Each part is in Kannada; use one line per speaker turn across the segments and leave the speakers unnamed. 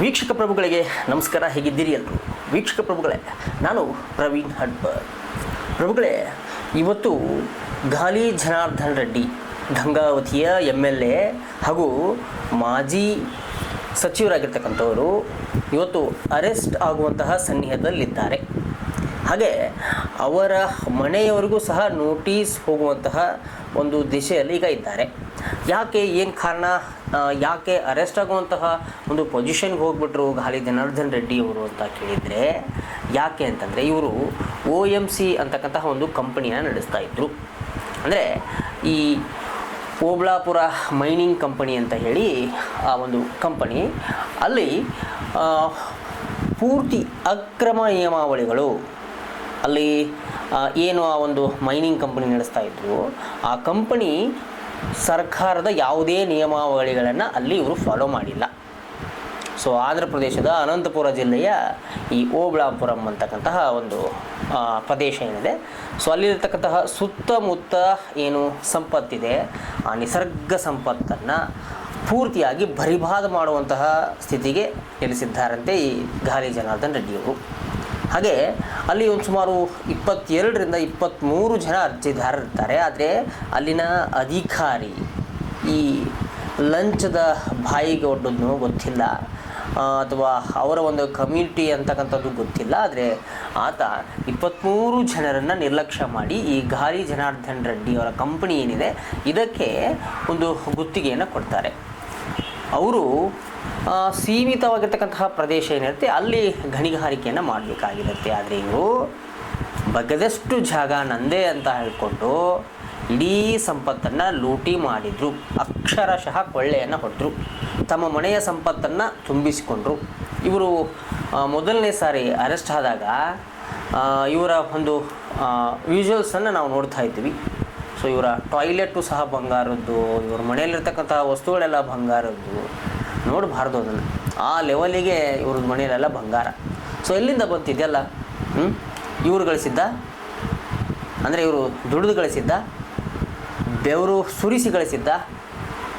ವೀಕ್ಷಕ ಪ್ರಭುಗಳಿಗೆ ನಮಸ್ಕಾರ, ಹೇಗಿದ್ದೀರಿ ಎಲ್ಲರೂ ವೀಕ್ಷಕ ಪ್ರಭುಗಳೇ, ನಾನು ಪ್ರವೀಣ್ ಹಡ್ಬರ್. ಪ್ರಭುಗಳೇ, ಇವತ್ತು ಗಾಲಿ ಜನಾರ್ದನ್ ರೆಡ್ಡಿ, ಗಂಗಾವತಿಯ ಎಂ ಎಲ್ ಎ ಹಾಗೂ ಮಾಜಿ ಸಚಿವರಾಗಿರ್ತಕ್ಕಂಥವರು ಇವತ್ತು ಅರೆಸ್ಟ್ ಆಗುವಂತಹ ಸನ್ನಿಹದಲ್ಲಿದ್ದಾರೆ. ಹಾಗೆ ಅವರ ಮನೆಯವರಿಗೂ ಸಹ ನೋಟಿಸ್ ಹೋಗುವಂತಹ ಒಂದು ದಿಶೆಯಲ್ಲಿ ಈಗ ಇದ್ದಾರೆ. ಯಾಕೆ ಏನು ಕಾರಣ? ಯಾಕೆ ಅರೆಸ್ಟ್ ಆಗುವಂತಹ ಒಂದು ಪೊಸಿಷನ್ಗೆ ಹೋಗ್ಬಿಟ್ರು ಗಾಲಿ ಜನಾರ್ದನ್ ರೆಡ್ಡಿ ಅವರು ಅಂತ ಕೇಳಿದರೆ, ಯಾಕೆ ಅಂತಂದರೆ ಇವರು ಒ ಎಂ ಸಿ ಅಂತಕ್ಕಂತಹ ಒಂದು ಕಂಪನಿಯನ್ನು ನಡೆಸ್ತಾ ಇದ್ದರು ಅಂದರೆ ಈ ಓಬ್ಳಾಪುರ ಮೈನಿಂಗ್ ಕಂಪನಿ ಅಂತ ಹೇಳಿ ಆ ಒಂದು ಕಂಪನಿ ಅಲ್ಲಿ ಪೂರ್ತಿ ಅಕ್ರಮ ನಿಯಮಾವಳಿಗಳು ಅಲ್ಲಿ ಏನು ಆ ಒಂದು ಮೈನಿಂಗ್ ಕಂಪನಿ ನಡೆಸ್ತಾ ಇದ್ರು ಆ ಕಂಪನಿ ಸರ್ಕಾರದ ಯಾವುದೇ ನಿಯಮಾವಳಿಗಳನ್ನು ಅಲ್ಲಿ ಇವರು ಫಾಲೋ ಮಾಡಿಲ್ಲ. ಸೊ ಆಂಧ್ರ ಪ್ರದೇಶದ ಅನಂತಪುರ ಜಿಲ್ಲೆಯ ಈ ಓಬಳಾಪುರಂ ಅಂತಕ್ಕಂತಹ ಒಂದು ಪ್ರದೇಶ ಏನಿದೆ. ಸೊ ಅಲ್ಲಿರ್ತಕ್ಕಂತಹ ಸುತ್ತಮುತ್ತ ಏನು ಸಂಪತ್ತಿದೆ, ಆ ನಿಸರ್ಗ ಸಂಪತ್ತನ್ನು ಪೂರ್ತಿಯಾಗಿ ಬರಿಬಾದ ಮಾಡುವಂತಹ ಸ್ಥಿತಿಗೆ ನಿಲ್ಲಿಸಿದ್ದಾರಂತೆ ಈ ಗಾಲಿ ಜನಾರ್ದನ್ ರೆಡ್ಡಿಯವರು ಹಾಗೆ ಅಲ್ಲಿ ಒಂದು ಸುಮಾರು ಇಪ್ಪತ್ತೆರಡರಿಂದ ಇಪ್ಪತ್ತ್ಮೂರು ಜನ ಅರ್ಜಿದಾರರಿರ್ತಾರೆ ಆದರೆ ಅಲ್ಲಿನ ಅಧಿಕಾರಿ ಈ ಲಂಚದ ಬಾಯಿಗೆ ಒಡ್ಡೋದು ಗೊತ್ತಿಲ್ಲ. ಅಥವಾ ಅವರ ಒಂದು ಕಮ್ಯುನಿಟಿ ಅಂತಕ್ಕಂಥದ್ದು ಗೊತ್ತಿಲ್ಲ. ಆದರೆ ಆತ ಇಪ್ಪತ್ತ್ಮೂರು ಜನರನ್ನು ನಿರ್ಲಕ್ಷ್ಯ ಮಾಡಿ ಈ ಗಾಲಿ ಜನಾರ್ದನ್ ರೆಡ್ಡಿ ಅವರ ಕಂಪನಿ ಏನಿದೆ, ಇದಕ್ಕೆ ಒಂದು ಗುತ್ತಿಗೆಯನ್ನು ಕೊಡ್ತಾರೆ. ಅವರು ಸೀಮಿತವಾಗಿರ್ತಕ್ಕಂತಹ ಪ್ರದೇಶ ಏನಿರುತ್ತೆ, ಅಲ್ಲಿ ಗಣಿಗಾರಿಕೆಯನ್ನು ಮಾಡಬೇಕಾಗಿರುತ್ತೆ. ಆದರೆ ಇವರು ಬಗ್ಗದಷ್ಟು ಜಾಗ ನಂದೇ ಅಂತ ಹೇಳಿಕೊಂಡು ಇಡೀ ಸಂಪತ್ತನ್ನು ಲೂಟಿ ಮಾಡಿದರು. ಅಕ್ಷರಶಃ ಕೊಳ್ಳೆಯನ್ನು ಹೊಡೆದ್ರು. ತಮ್ಮ ಮನೆಯ ಸಂಪತ್ತನ್ನು ತುಂಬಿಸಿಕೊಂಡ್ರು. ಇವರು ಮೊದಲನೇ ಸಾರಿ ಅರೆಸ್ಟ್ ಆದಾಗ ಇವರ ಒಂದು ವಿಜುವಲ್ಸನ್ನು ನಾವು ನೋಡ್ತಾ ಇದ್ವಿ ಸೊ ಇವರ ಟಾಯ್ಲೆಟು ಸಹ ಬಂಗಾರದ್ದು, ಇವ್ರ ಮನೆಯಲ್ಲಿರ್ತಕ್ಕಂತಹ ವಸ್ತುಗಳೆಲ್ಲ ಬಂಗಾರದ್ದು. ನೋಡಬಾರ್ದು ಅದನ್ನು. ಆ ಲೆವೆಲಿಗೆ ಇವ್ರದ್ದು ಮನೆಯಲ್ಲೆಲ್ಲ ಬಂಗಾರ. ಸೊ ಎಲ್ಲಿಂದ ಬಂತಿದೆಯಲ್ಲ? ಹ್ಞೂ ಇವ್ರು ಗಳಿಸಿದ್ದ? ಅಂದರೆ ಇವರು ದುಡಿದು ಗಳಿಸಿದ್ದ? ಬೆವರು ಸುರಿಸಿ ಗಳಿಸಿದ್ದ?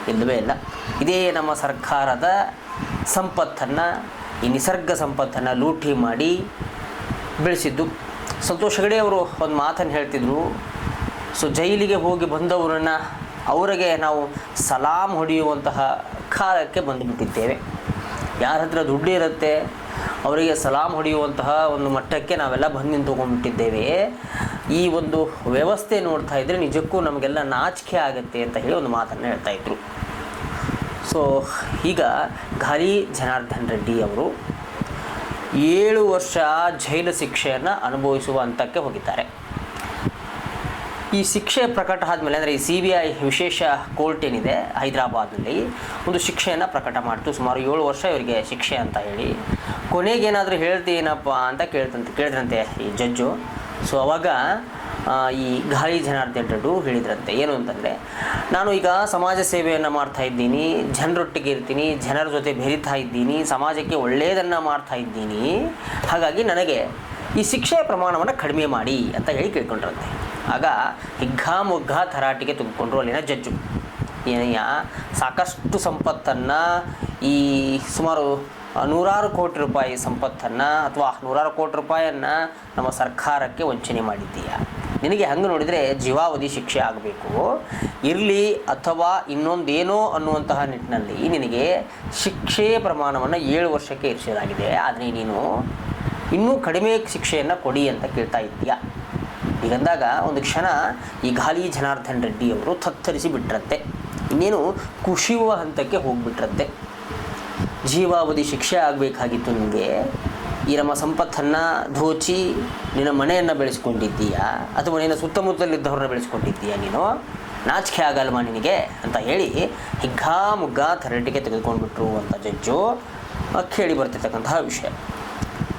ಇಲ್ಲವೇ ಇಲ್ಲ. ಇದೇ ನಮ್ಮ ಸರ್ಕಾರದ ಸಂಪತ್ತನ್ನು, ಈ ನಿಸರ್ಗ ಸಂಪತ್ತನ್ನು ಲೂಟಿ ಮಾಡಿ ಬೆಳೆಸಿದ್ದು. ಸಂತೋಷ್ ಹೆಗಡೆ ಅವರು ಒಂದು ಮಾತನ್ನು ಹೇಳ್ತಿದ್ರು. ಸೊ ಜೈಲಿಗೆ ಹೋಗಿ ಬಂದವರನ್ನು, ಅವರಿಗೆ ನಾವು ಸಲಾಂ ಹೊಡೆಯುವಂತಹ ಕಾಲಕ್ಕೆ ಬಂದುಬಿಟ್ಟಿದ್ದೇವೆ. ಯಾರ ಹತ್ರ ದುಡ್ಡು ಇರುತ್ತೆ, ಅವರಿಗೆ ಸಲಾಂ ಹೊಡೆಯುವಂತಹ ಒಂದು ಮಟ್ಟಕ್ಕೆ ನಾವೆಲ್ಲ ಬಂದು ನಿಂತುಕೊಂಡ್ಬಿಟ್ಟಿದ್ದೇವೆ. ಈ ಒಂದು ವ್ಯವಸ್ಥೆ ನೋಡ್ತಾ ಇದ್ದರೆ ನಿಜಕ್ಕೂ ನಮಗೆಲ್ಲ ನಾಚಿಕೆ ಆಗುತ್ತೆ ಅಂತ ಹೇಳಿ ಒಂದು ಮಾತನ್ನು ಹೇಳ್ತಾ ಇದ್ರು. ಸೊ ಈಗ ಗಾಲಿ ಜನಾರ್ದನ್ ರೆಡ್ಡಿ ಅವರು ಏಳು ವರ್ಷ ಜೈಲು ಶಿಕ್ಷೆಯನ್ನು ಅನುಭವಿಸುವ ಹಂತಕ್ಕೆ ಹೋಗಿದ್ದಾರೆ. ಈ ಶಿಕ್ಷೆ ಪ್ರಕಟ ಆದಮೇಲೆ, ಅಂದರೆ ಈ ಸಿ ಬಿ ಐ ವಿಶೇಷ ಕೋರ್ಟ್ ಏನಿದೆ, ಹೈದರಾಬಾದ್ನಲ್ಲಿ ಒಂದು ಶಿಕ್ಷೆಯನ್ನು ಪ್ರಕಟ ಮಾಡಿತು. ಸುಮಾರು ಏಳು ವರ್ಷ ಇವರಿಗೆ ಶಿಕ್ಷೆ ಅಂತ ಹೇಳಿ. ಕೊನೆಗೆ ಕೊನೆಗೇನಾದರೂ ಹೇಳ್ತೀನಪ್ಪ ಅಂತ ಕೇಳ್ತಂತೆ, ಕೇಳಿದ್ರಂತೆ ಈ ಜಡ್ಜು ಸೊ ಅವಾಗ ಈ ಗಾಳಿ ಜನಾರ್ದನ್ ರೆಡ್ಡು ಹೇಳಿದ್ರಂತೆ. ಏನು ಅಂತಂದರೆ, ನಾನು ಈಗ ಸಮಾಜ ಸೇವೆಯನ್ನು ಮಾಡ್ತಾ ಇದ್ದೀನಿ, ಜನರೊಟ್ಟಿಗೆ ಇರ್ತೀನಿ, ಜನರ ಜೊತೆ ಬೆರಿತಾ ಇದ್ದೀನಿ, ಸಮಾಜಕ್ಕೆ ಒಳ್ಳೆಯದನ್ನು ಮಾಡ್ತಾ ಇದ್ದೀನಿ. ಹಾಗಾಗಿ ನನಗೆ ಈ ಶಿಕ್ಷೆಯ ಪ್ರಮಾಣವನ್ನು ಕಡಿಮೆ ಮಾಡಿ ಅಂತ ಹೇಳಿ ಕೇಳ್ಕೊಂಡ್ರಂತೆ. ಆಗ ಹಿಗ್ಗಾಮುಗ್ಗಾ ತರಾಟಿಗೆ ತುಂಬಿಕೊಂಡ್ರು ಅಲ್ಲಿನ ಜಡ್ಜು. ಏನಯ್ಯ ಸಾಕಷ್ಟು ಸಂಪತ್ತನ್ನು ಈ ಸುಮಾರು ನೂರಾರು ಕೋಟಿ ರೂಪಾಯಿ ಸಂಪತ್ತನ್ನು ಅಥವಾ ನೂರಾರು ಕೋಟಿ ರೂಪಾಯಿಯನ್ನು ನಮ್ಮ ಸರ್ಕಾರಕ್ಕೆ ವಂಚನೆ ಮಾಡಿದ್ದೀಯಾ? ನಿನಗೆ ಹಂಗೆ ನೋಡಿದರೆ ಜೀವಾವಧಿ ಶಿಕ್ಷೆ ಆಗಬೇಕು. ಇರಲಿ ಅಥವಾ ಇನ್ನೊಂದೇನೋ ಅನ್ನುವಂತಹ ನಿಟ್ಟಿನಲ್ಲಿ ನಿನಗೆ ಶಿಕ್ಷೆ ಪ್ರಮಾಣವನ್ನು ಏಳು ವರ್ಷಕ್ಕೆ ಇರಿಸಲಾಗಿದೆ ಆದರೆ ನೀನು ಇನ್ನೂ ಕಡಿಮೆ ಶಿಕ್ಷೆಯನ್ನು ಕೊಡಿ ಅಂತ ಕೇಳ್ತಾ ಇದ್ದೀಯಾ? ಹೀಗಂದಾಗ ಒಂದು ಕ್ಷಣ ಈ ಗಾಲಿ ಜನಾರ್ದನ್ ರೆಡ್ಡಿ ಅವರು ಥತ್ತರಿಸಿ ಬಿಟ್ರಂತೆ ಇನ್ನೇನು ಕುಶಿಯುವ ಹಂತಕ್ಕೆ ಹೋಗ್ಬಿಟ್ರಂತೆ ಜೀವಾವಧಿ ಶಿಕ್ಷೆ ಆಗಬೇಕಾಗಿತ್ತು ನಿಮಗೆ. ಈ ನಮ್ಮ ಸಂಪತ್ತನ್ನು ದೋಚಿ ನಿನ್ನ ಮನೆಯನ್ನು ಬೆಳೆಸ್ಕೊಂಡಿದ್ದೀಯಾ? ಅಥವಾ ನಿನ್ನ ಸುತ್ತಮುತ್ತಲಿದ್ದವ್ರನ್ನ ಬೆಳೆಸ್ಕೊಂಡಿದ್ದೀಯಾ ನೀನು? ನಾಚಿಕೆ ಆಗಲ್ವಾ ನಿನಗೆ? ಅಂತ ಹೇಳಿ ಹಿಗ್ಗಾ ಮುಗ್ಗಾ ಥರಟಿಗೆ ತೆಗೆದುಕೊಂಡ್ಬಿಟ್ರು ಅಂತ ಜಜ್ಜು ಕೇಳಿ ಬರ್ತಿರ್ತಕ್ಕಂತಹ ವಿಷಯ.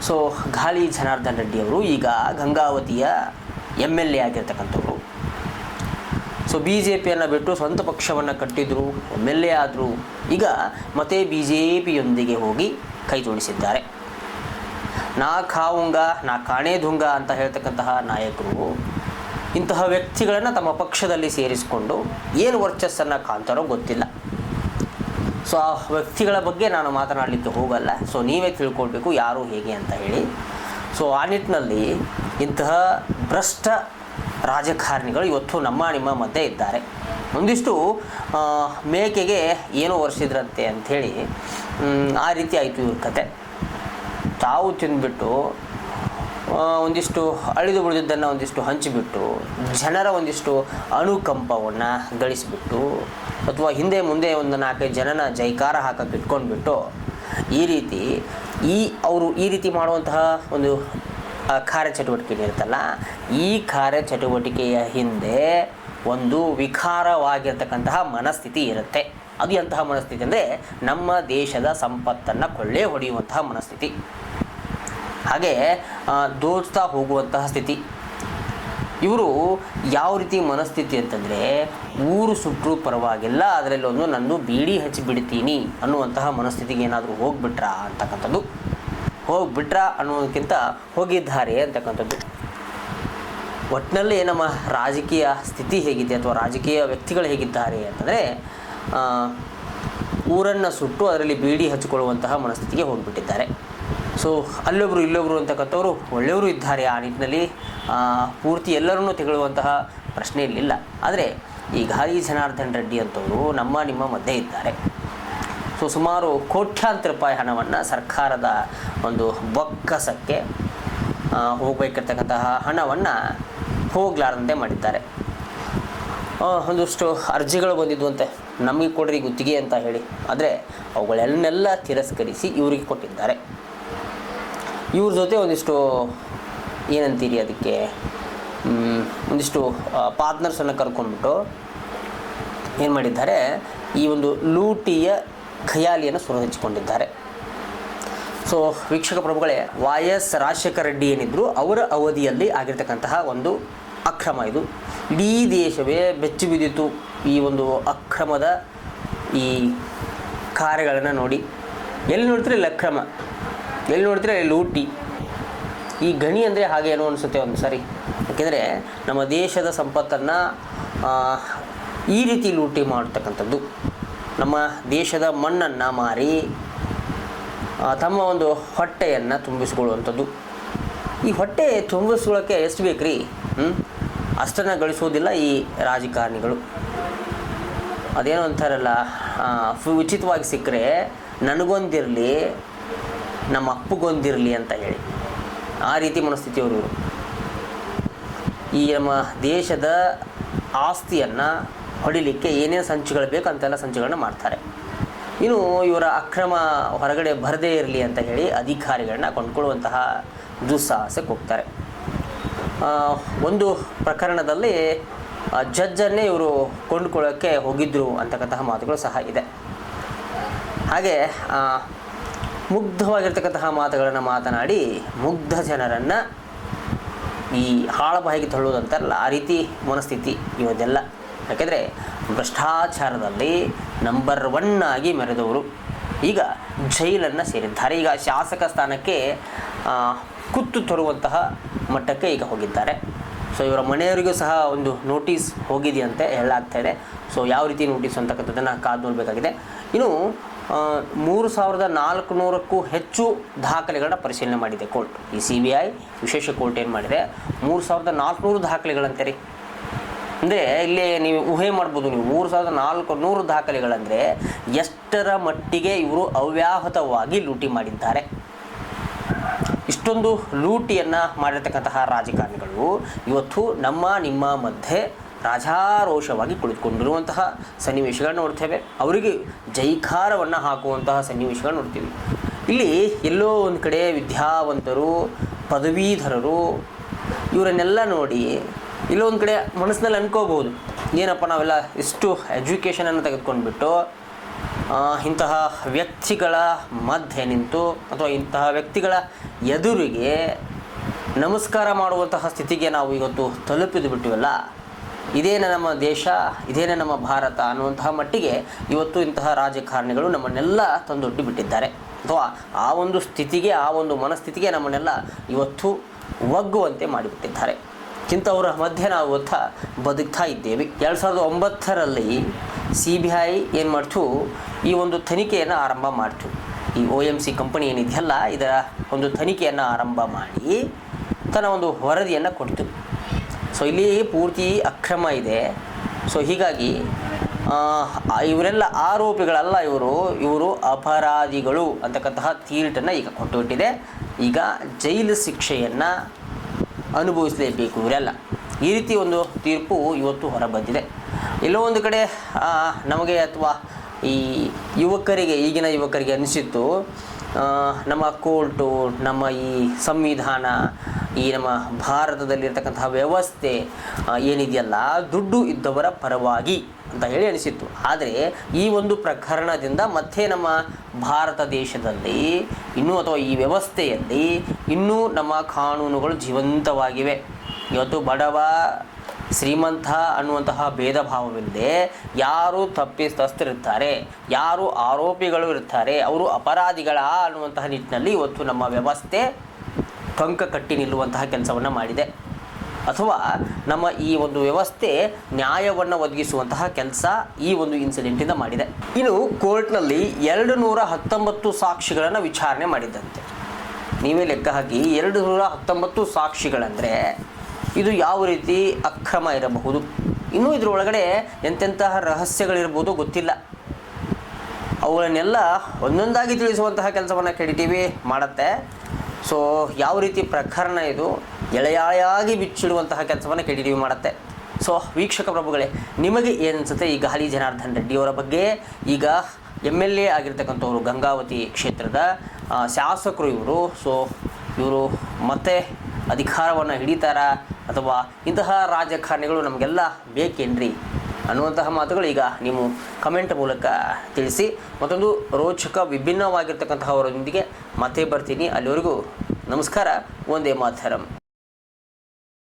ಸೊ, ಗಾಲಿ ಜನಾರ್ದನ್ ರೆಡ್ಡಿಯವರು ಈಗ ಗಂಗಾವತಿಯ ಎಂ ಎಲ್ ಎ ಆಗಿರ್ತಕ್ಕಂಥವ್ರು. ಸೊ ಬಿ ಜೆ ಪಿಯನ್ನು ಬಿಟ್ಟು ಸ್ವಂತ ಪಕ್ಷವನ್ನು ಕಟ್ಟಿದ್ರು ಎಂ ಎಲ್ ಎ ಆದರು, ಈಗ ಮತ್ತೆ ಬಿ ಜೆ ಪಿಯೊಂದಿಗೆ ಹೋಗಿ ಕೈ ಜೋಡಿಸಿದ್ದಾರೆ. ನಾ ಖಾವುಂಗ ನಾ ಕಾಣೇದುಂಗ ಅಂತ ಹೇಳ್ತಕ್ಕಂತಹ ನಾಯಕರು ಇಂತಹ ವ್ಯಕ್ತಿಗಳನ್ನು ತಮ್ಮ ಪಕ್ಷದಲ್ಲಿ ಸೇರಿಸಿಕೊಂಡು ಏನು ವರ್ಚಸ್ಸನ್ನು ಕಾಣ್ತಾರೋ ಗೊತ್ತಿಲ್ಲ. ಸೊ ಆ ವ್ಯಕ್ತಿಗಳ ಬಗ್ಗೆ ನಾನು ಮಾತನಾಡಲಿಕ್ಕೆ ಹೋಗಲ್ಲ. ಸೊ ನೀವೇ ತಿಳ್ಕೊಳ್ಬೇಕು ಯಾರು ಹೇಗೆ ಅಂತ ಹೇಳಿ. ಸೊ ಆ ನಿಟ್ಟಿನಲ್ಲಿ ಇಂತಹ ಭ್ರಷ್ಟ ರಾಜಕಾರಣಿಗಳು ಇವತ್ತು ನಮ್ಮ ನಿಮ್ಮ ಮಧ್ಯೆ ಇದ್ದಾರೆ. ಒಂದಿಷ್ಟು ಮೇಕೆಗೆ ಏನೋ ಒರೆಸಿದ್ರಂತೆ ಅಂಥೇಳಿ ಆ ರೀತಿ ಆಯಿತು ಇವ್ರ ಕತೆ. ತಾವು ತಿಂದುಬಿಟ್ಟು ಒಂದಿಷ್ಟು ಅಳಿದು ಉಳಿದಿದ್ದನ್ನು ಒಂದಿಷ್ಟು ಹಂಚಿಬಿಟ್ಟು, ಜನರ ಒಂದಿಷ್ಟು ಅನುಕಂಪವನ್ನು ಗಳಿಸಿಬಿಟ್ಟು, ಅಥವಾ ಹಿಂದೆ ಮುಂದೆ ಒಂದು ನಾಲ್ಕೈದು ಜನನ ಜೈಕಾರ ಹಾಕಕ್ಕೆ ಇಟ್ಕೊಂಡ್ಬಿಟ್ಟು, ಈ ರೀತಿ ಈ ಅವರು ಈ ರೀತಿ ಮಾಡುವಂತಹ ಒಂದು ಕಾರ್ಯಚಟುವಟಿಕೆ ಇರುತ್ತಲ್ಲ, ಈ ಕಾರ್ಯ ಚಟುವಟಿಕೆಯ ಹಿಂದೆ ಒಂದು ವಿಕಾರವಾಗಿರ್ತಕ್ಕಂತಹ ಮನಸ್ಥಿತಿ ಇರುತ್ತೆ. ಅದು ಎಂತಹ ಮನಸ್ಥಿತಿ ಅಂದರೆ ನಮ್ಮ ದೇಶದ ಸಂಪತ್ತನ್ನು ಕೊಳ್ಳೆ ಹೊಡೆಯುವಂತಹ ಮನಸ್ಥಿತಿ. ಹಾಗೆ ದೋಚ್ತಾ ಹೋಗುವಂತಹ ಸ್ಥಿತಿ. ಇವರು ಯಾವ ರೀತಿ ಮನಸ್ಥಿತಿ ಅಂತಂದರೆ, ಊರು ಸುಟ್ಟರೂ ಪರವಾಗಿಲ್ಲ ಅದರಲ್ಲಿ ಒಂದು ನಂದು ಬೀಡಿ ಹಚ್ಚಿಬಿಡ್ತೀನಿ ಅನ್ನುವಂತಹ ಮನಸ್ಥಿತಿಗೆ ಏನಾದರೂ ಹೋಗ್ಬಿಟ್ರಾ ಅಂತಕ್ಕಂಥದ್ದು. ಹೋಗ್ಬಿಟ್ರಾ ಅನ್ನೋದಕ್ಕಿಂತ ಹೋಗಿದ್ದಾರೆ ಅಂತಕ್ಕಂಥದ್ದು. ಒಟ್ಟಿನಲ್ಲಿ ನಮ್ಮ ರಾಜಕೀಯ ಸ್ಥಿತಿ ಹೇಗಿದೆ ಅಥವಾ ರಾಜಕೀಯ ವ್ಯಕ್ತಿಗಳು ಹೇಗಿದ್ದಾರೆ ಅಂತಂದರೆ ಊರನ್ನು ಸುಟ್ಟು ಅದರಲ್ಲಿ ಬೀಡಿ ಹಚ್ಚಿಕೊಳ್ಳುವಂತಹ ಮನಸ್ಥಿತಿಗೆ ಹೋಗಿಬಿಟ್ಟಿದ್ದಾರೆ. ಸೊ ಅಲ್ಲೊಬ್ಬರು ಇಲ್ಲೊಬ್ಬರು ಅಂತಕ್ಕಂಥವ್ರು ಒಳ್ಳೆಯವರು ಇದ್ದಾರೆ. ಆ ನಿಟ್ಟಿನಲ್ಲಿ ಪೂರ್ತಿ ಎಲ್ಲರನ್ನೂ ತೆಗೊಳ್ಳುವಂತಹ ಪ್ರಶ್ನೆ ಇರಲಿಲ್ಲ. ಆದರೆ ಈ ಗಾಲಿ ಜನಾರ್ದನ್ ರೆಡ್ಡಿ ಅಂತವರು ನಮ್ಮ ನಿಮ್ಮ ಮಧ್ಯೆ ಇದ್ದಾರೆ. ಸೊ ಸುಮಾರು ಕೋಟ್ಯಾಂತರ ರೂಪಾಯಿ ಹಣವನ್ನು ಸರ್ಕಾರದ ಒಂದು ಬೊಕ್ಕಸಕ್ಕೆ ಹೋಗಬೇಕಿರ್ತಕ್ಕಂತಹ ಹಣವನ್ನು ಹೋಗಲಾರದಂತೆ ಮಾಡಿದ್ದಾರೆ. ಒಂದಷ್ಟು ಅರ್ಜಿಗಳು ಬಂದಿದ್ವಂತೆ ನಮಗೆ ಕೊಡ್ರಿ ಗುತ್ತಿಗೆ ಅಂತ ಹೇಳಿ. ಆದರೆ ಅವುಗಳನ್ನೆಲ್ಲ ತಿರಸ್ಕರಿಸಿ ಇವರಿಗೆ ಕೊಟ್ಟಿದ್ದಾರೆ. ಇವ್ರ ಜೊತೆ ಒಂದಿಷ್ಟು ಏನಂತೀರಿ ಅದಕ್ಕೆ? ಒಂದಿಷ್ಟು ಪಾರ್ಟ್ನರ್ಸನ್ನು ಕರ್ಕೊಂಡ್ಬಿಟ್ಟು ಏನು ಮಾಡಿದ್ದಾರೆ? ಈ ಒಂದು ಲೂಟಿಯ ಖಯಾಲಿಯನ್ನು ಸುರಹಚ್ಚಿಕೊಂಡಿದ್ದಾರೆ ಸೊ ವೀಕ್ಷಕ ಪ್ರಭುಗಳೇ ವಾಯ್ ಎಸ್ ರಾಜಶೇಖರ ರೆಡ್ಡಿ ಏನಿದ್ರು, ಅವರ ಅವಧಿಯಲ್ಲಿ ಆಗಿರ್ತಕ್ಕಂತಹ ಒಂದು ಅಕ್ರಮ ಇದು. ಇಡೀ ದೇಶವೇ ಬೆಚ್ಚು ಬಿದ್ದಿತು ಈ ಒಂದು ಅಕ್ರಮದ ಈ ಕಾರ್ಯಗಳನ್ನು ನೋಡಿ. ಎಲ್ಲಿ ನೋಡ್ತೀರಿ ಇಲ್ಲಿ ಅಕ್ರಮ. ಎಲ್ಲಿ ನೋಡ್ತೀರಿ ಅಲ್ಲಿ ಲೂಟಿ. ಈ ಗಣಿ ಅಂದರೆ ಹಾಗೆ ಏನೋ ಅನಿಸುತ್ತೆ ಒಂದು ಸಾರಿ. ಯಾಕೆಂದರೆ ನಮ್ಮ ದೇಶದ ಸಂಪತ್ತನ್ನು ಈ ರೀತಿ ಲೂಟಿ ಮಾಡ್ತಕ್ಕಂಥದ್ದು. ನಮ್ಮ ದೇಶದ ಮಣ್ಣನ್ನು ಮಾರಿ ತಮ್ಮ ಒಂದು ಹೊಟ್ಟೆಯನ್ನು ತುಂಬಿಸಿಕೊಳ್ಳುವಂಥದ್ದು. ಈ ಹೊಟ್ಟೆ ತುಂಬಿಸ್ಕೊಳ್ಳೋಕ್ಕೆ ಎಷ್ಟು ಬೇಕು ರೀ ಹ್ಞೂ ಅಷ್ಟನ್ನು ಗಳಿಸೋದಿಲ್ಲ ಈ ರಾಜಕಾರಣಿಗಳು. ಅದೇನೋ ಅಂತಾರಲ್ಲ ಉಚಿತವಾಗಿ ಸಿಕ್ಕರೆ ನನಗೊಂದಿರಲಿ, ನಮ್ಮ ಅಪ್ಪಗೊಂದಿರಲಿ ಅಂತ ಹೇಳಿ. ಆ ರೀತಿ ಮನಸ್ಥಿತಿ ಅವರು ಈ ನಮ್ಮ ದೇಶದ ಆಸ್ತಿಯನ್ನು ಹೊಡಿಲಿಕ್ಕೆ ಏನೇನು ಸಂಚುಗಳು ಬೇಕು ಅಂತೆಲ್ಲ ಸಂಚುಗಳನ್ನ ಮಾಡ್ತಾರೆ. ಇನ್ನು ಇವರ ಅಕ್ರಮ ಹೊರಗಡೆ ಬರದೇ ಇರಲಿ ಅಂತ ಹೇಳಿ ಅಧಿಕಾರಿಗಳನ್ನ ಕೊಂಡ್ಕೊಳ್ಳುವಂತಹ ದುಸ್ಸಾಹಸಕ್ಕೆ ಹೋಗ್ತಾರೆ. ಒಂದು ಪ್ರಕರಣದಲ್ಲಿ ಜಜ್ಜನ್ನೇ ಇವರು ಕೊಂಡ್ಕೊಳ್ಳೋಕ್ಕೆ ಹೋಗಿದ್ರು ಅಂತಕ್ಕಂತಹ ಮಾತುಗಳು ಸಹ ಇದೆ. ಹಾಗೆ ಮುಗ್ಧವಾಗಿರ್ತಕ್ಕಂತಹ ಮಾತುಗಳನ್ನು ಮಾತನಾಡಿ ಮುಗ್ಧ ಜನರನ್ನು ಈ ಹಾಳಬಾಯಿಗೆ ತಳ್ಳುವುದಂತಾರಲ್ಲ ಆ ರೀತಿ ಮನಸ್ಥಿತಿ ಇವದೆಲ್ಲ. ಯಾಕೆಂದರೆ ಭ್ರಷ್ಟಾಚಾರದಲ್ಲಿ ನಂಬರ್ ಒನ್ ಆಗಿ ಮೆರೆದವರು ಈಗ ಜೈಲನ್ನು ಸೇರಿದ್ದಾರೆ. ಈಗ ಶಾಸಕ ಸ್ಥಾನಕ್ಕೆ ಕುತ್ತು ತರುವಂತಹ ಮಟ್ಟಕ್ಕೆ ಈಗ ಹೋಗಿದ್ದಾರೆ. ಸೊ ಇವರ ಮನೆಯವರಿಗೂ ಸಹ ಒಂದು ನೋಟಿಸ್ ಹೋಗಿದೆಯಂತೆ ಹೇಳಲಾಗ್ತಾ ಇದೆ. ಸೊ ಯಾವ ರೀತಿ ನೋಟಿಸ್ ಅಂತಕ್ಕಂಥದ್ದನ್ನು ಕಾದು ನೋಡಬೇಕಾಗಿದೆ. ಇನ್ನು ಮೂರು ಸಾವಿರದ ನಾಲ್ಕು ನೂರಕ್ಕೂ ಹೆಚ್ಚು ದಾಖಲೆಗಳನ್ನ ಪರಿಶೀಲನೆ ಮಾಡಿದೆ ಕೋರ್ಟ್. ಈ ಸಿ ಬಿ ಐ ವಿಶೇಷ ಕೋರ್ಟ್ ಏನು ಮಾಡಿದೆ? ಮೂರು ಸಾವಿರದ ನಾಲ್ಕುನೂರು ದಾಖಲೆಗಳಂತೆ ರೀ. ಅಂದರೆ ಇಲ್ಲಿ ನೀವು ಊಹೆ ಮಾಡ್ಬೋದು ನೀವು. ಮೂರು ಸಾವಿರದ ನಾಲ್ಕು ನೂರು ದಾಖಲೆಗಳಂದರೆ ಎಷ್ಟರ ಮಟ್ಟಿಗೆ ಇವರು ಅವ್ಯಾಹತವಾಗಿ ಲೂಟಿ ಮಾಡಿದ್ದಾರೆ. ಇಷ್ಟೊಂದು ಲೂಟಿಯನ್ನು ಮಾಡಿರ್ತಕ್ಕಂತಹ ರಾಜಕಾರಣಿಗಳು ಇವತ್ತು ನಮ್ಮ, ನಿಮ್ಮ ಮಧ್ಯೆ ರಾಜಾರೋಷವಾಗಿ ಕುಳಿತುಕೊಂಡಿರುವಂತಹ ಸನ್ನಿವೇಶಗಳನ್ನ ನೋಡ್ತೇವೆ. ಅವರಿಗೆ ಜೈಕಾರವನ್ನು ಹಾಕುವಂತಹ ಸನ್ನಿವೇಶಗಳನ್ನ ನೋಡ್ತೀವಿ. ಇಲ್ಲಿ ಎಲ್ಲೋ ಒಂದು ಕಡೆ ವಿದ್ಯಾವಂತರು, ಪದವೀಧರರು, ಇವರನ್ನೆಲ್ಲ ನೋಡಿ ಎಲ್ಲೋ ಒಂದು ಕಡೆ ಮನಸ್ಸಿನಲ್ಲಿ ಅನ್ಕೋಬೋದು. ಏನಪ್ಪ ನಾವೆಲ್ಲ ಇಷ್ಟು ಎಜುಕೇಷನನ್ನು ತೆಗೆದುಕೊಂಡ್ಬಿಟ್ಟು ಇಂತಹ ವ್ಯಕ್ತಿಗಳ ಮಧ್ಯೆ ನಿಂತು ಅಥವಾ ಇಂತಹ ವ್ಯಕ್ತಿಗಳ ಎದುರಿಗೆ ನಮಸ್ಕಾರ ಮಾಡುವಂತಹ ಸ್ಥಿತಿಗೆ ನಾವು ಇವತ್ತು ತಲುಪಿದು ಬಿಟ್ಟಿವಲ್ಲ ಇದೇನೇ ನಮ್ಮ ದೇಶ ಇದೇನೇ ನಮ್ಮ ಭಾರತ ಅನ್ನುವಂತಹ ಮಟ್ಟಿಗೆ ಇವತ್ತು ಇಂತಹ ರಾಜಕಾರಣಿಗಳು ನಮ್ಮನ್ನೆಲ್ಲ ತಂದೊಡ್ಡಿ ಬಿಟ್ಟಿದ್ದಾರೆ. ಅಥವಾ ಆ ಒಂದು ಸ್ಥಿತಿಗೆ, ಆ ಒಂದು ಮನಸ್ಥಿತಿಗೆ ನಮ್ಮನ್ನೆಲ್ಲ ಇವತ್ತು ಒಗ್ಗುವಂತೆ ಮಾಡಿಬಿಟ್ಟಿದ್ದಾರೆ. ಇಂಥವರ ಮಧ್ಯೆ ನಾವು ಓದ್ತಾ ಬದುಕ್ತಾ ಇದ್ದೇವೆ. ಎರಡು ಸಾವಿರದ ಒಂಬತ್ತರಲ್ಲಿ ಸಿ ಬಿ ಐ ಏನು ಮಾಡ್ತು? ಈ ಒಂದು ತನಿಖೆಯನ್ನು ಆರಂಭ ಮಾಡ್ತು. ಈ ಒ ಎಂ ಸಿ ಕಂಪನಿ ಏನಿದೆಯಲ್ಲ, ಇದರ ಒಂದು ತನಿಖೆಯನ್ನು ಆರಂಭ ಮಾಡಿ ತನ್ನ ಒಂದು ವರದಿಯನ್ನು ಕೊಡ್ತು. ಸೊ ಇಲ್ಲಿ ಪೂರ್ತಿ ಅಕ್ರಮ ಇದೆ. ಸೊ ಹೀಗಾಗಿ ಇವರೆಲ್ಲ ಆರೋಪಿಗಳಲ್ಲ ಇವರು. ಇವರು ಅಪರಾಧಿಗಳು ಅಂತಕ್ಕಂತಹ ತೀರ್ಟನ್ನು ಈಗ ಕೊಟ್ಟುಬಿಟ್ಟಿದೆ ಈಗ ಜೈಲು ಶಿಕ್ಷೆಯನ್ನು ಅನುಭವಿಸಲೇಬೇಕು ಇವರೆಲ್ಲ. ಈ ರೀತಿ ಒಂದು ತೀರ್ಪು ಇವತ್ತು ಹೊರಬಂದಿದೆ. ಎಲ್ಲೋ ಒಂದು ಕಡೆ ನಮಗೆ ಅಥವಾ ಈ ಯುವಕರಿಗೆ, ಈಗಿನ ಯುವಕರಿಗೆ ಅನಿಸಿತ್ತು ನಮ್ಮ ಕೋರ್ಟು, ನಮ್ಮ ಈ ಸಂವಿಧಾನ, ಈ ನಮ್ಮ ಭಾರತದಲ್ಲಿರ್ತಕ್ಕಂತಹ ವ್ಯವಸ್ಥೆ ಏನಿದೆಯಲ್ಲ, ದುಡ್ಡು ಇದ್ದವರ ಪರವಾಗಿ. ಅಂತ ಹೇಳಿ ಅನಿಸಿತ್ತು. ಆದರೆ ಈ ಒಂದು ಪ್ರಕರಣದಿಂದ ಮತ್ತೆ ನಮ್ಮ ಭಾರತ ದೇಶದಲ್ಲಿ ಇನ್ನೂ ಅಥವಾ ಈ ವ್ಯವಸ್ಥೆಯಲ್ಲಿ ಇನ್ನೂ ನಮ್ಮ ಕಾನೂನುಗಳು ಜೀವಂತವಾಗಿವೆ. ಇವತ್ತು ಬಡವ, ಶ್ರೀಮಂತ ಅನ್ನುವಂತಹ ಭೇದ ಭಾವವಿಲ್ಲದೆ ಯಾರು ತಪ್ಪಿತಸ್ಥರಿರ್ತಾರೆ, ಯಾರು ಆರೋಪಿಗಳು ಇರ್ತಾರೆ, ಅವರು ಅಪರಾಧಿಗಳ ಅನ್ನುವಂತಹ ನಿಟ್ಟಿನಲ್ಲಿ ಇವತ್ತು ನಮ್ಮ ವ್ಯವಸ್ಥೆ ಕಂಕ ಕಟ್ಟಿ ನಿಲ್ಲುವಂತಹ ಕೆಲಸವನ್ನು ಮಾಡಿದೆ. ಅಥವಾ ನಮ್ಮ ಈ ಒಂದು ವ್ಯವಸ್ಥೆ ನ್ಯಾಯವನ್ನು ಒದಗಿಸುವಂತಹ ಕೆಲಸ ಈ ಒಂದು ಇನ್ಸಿಡೆಂಟಿಂದ ಮಾಡಿದೆ. ಇನ್ನು ಕೋರ್ಟ್ನಲ್ಲಿ ಎರಡು ನೂರ ಹತ್ತೊಂಬತ್ತು ಸಾಕ್ಷಿಗಳನ್ನು ವಿಚಾರಣೆ ಮಾಡಿದ್ದಂತೆ. ನೀವೇ ಲೆಕ್ಕ ಹಾಕಿ ಎರಡು ನೂರ ಹತ್ತೊಂಬತ್ತು ಸಾಕ್ಷಿಗಳಂದರೆ ಇದು ಯಾವ ರೀತಿ ಅಕ್ರಮ ಇರಬಹುದು? ಇನ್ನೂ ಇದರೊಳಗಡೆ ಎಂತೆಂತಹ ರಹಸ್ಯಗಳಿರ್ಬೋದು ಗೊತ್ತಿಲ್ಲ. ಅವುಗಳನ್ನೆಲ್ಲ ಒಂದೊಂದಾಗಿ ತಿಳಿಸುವಂತಹ ಕೆಲಸವನ್ನು ಕೆ ಡಿ ಟಿ ವಿ ಮಾಡುತ್ತೆ. ಸೊ ಯಾವ ರೀತಿ ಪ್ರಕರಣ ಇದು? ಎಳೆಯಾಯಾಗಿ ಬಿಚ್ಚಿಡುವಂತಹ ಕೆಲಸವನ್ನು ಕೆ ಡಿ ಮಾಡುತ್ತೆ. ಸೊ ವೀಕ್ಷಕ ಪ್ರಭುಗಳೇ, ನಿಮಗೆ ಏನಿಸುತ್ತೆ ಈ ಗಾಲಿ ಜನಾರ್ದನ್ ರೆಡ್ಡಿಯವರ ಬಗ್ಗೆ? ಈಗ ಎಂ ಎಲ್ ಎ ಆಗಿರ್ತಕ್ಕಂಥವ್ರು ಗಂಗಾವತಿ ಕ್ಷೇತ್ರದ ಶಾಸಕರು ಇವರು. ಸೊ ಇವರು ಮತ್ತೆ ಅಧಿಕಾರವನ್ನು ಹಿಡಿತಾರ? ಅಥವಾ ಇಂತಹ ರಾಜಕಾರಣಿಗಳು ನಮಗೆಲ್ಲ ಬೇಕೇನ್ರಿ? ಅನ್ನುವಂತಹ ಮಾತುಗಳು ಈಗ ನೀವು ಕಮೆಂಟ್ ಮೂಲಕ ತಿಳಿಸಿ, ಮತ್ತೊಂದು ರೋಚಕ ವಿಭಿನ್ನವಾಗಿರ್ತಕ್ಕಂತಹವರೊಂದಿಗೆ ಮತ್ತೆ ಬರ್ತೀನಿ. ಅಲ್ಲಿವರೆಗೂ ನಮಸ್ಕಾರ, ಒಂದೇ ಮಾತರಂ.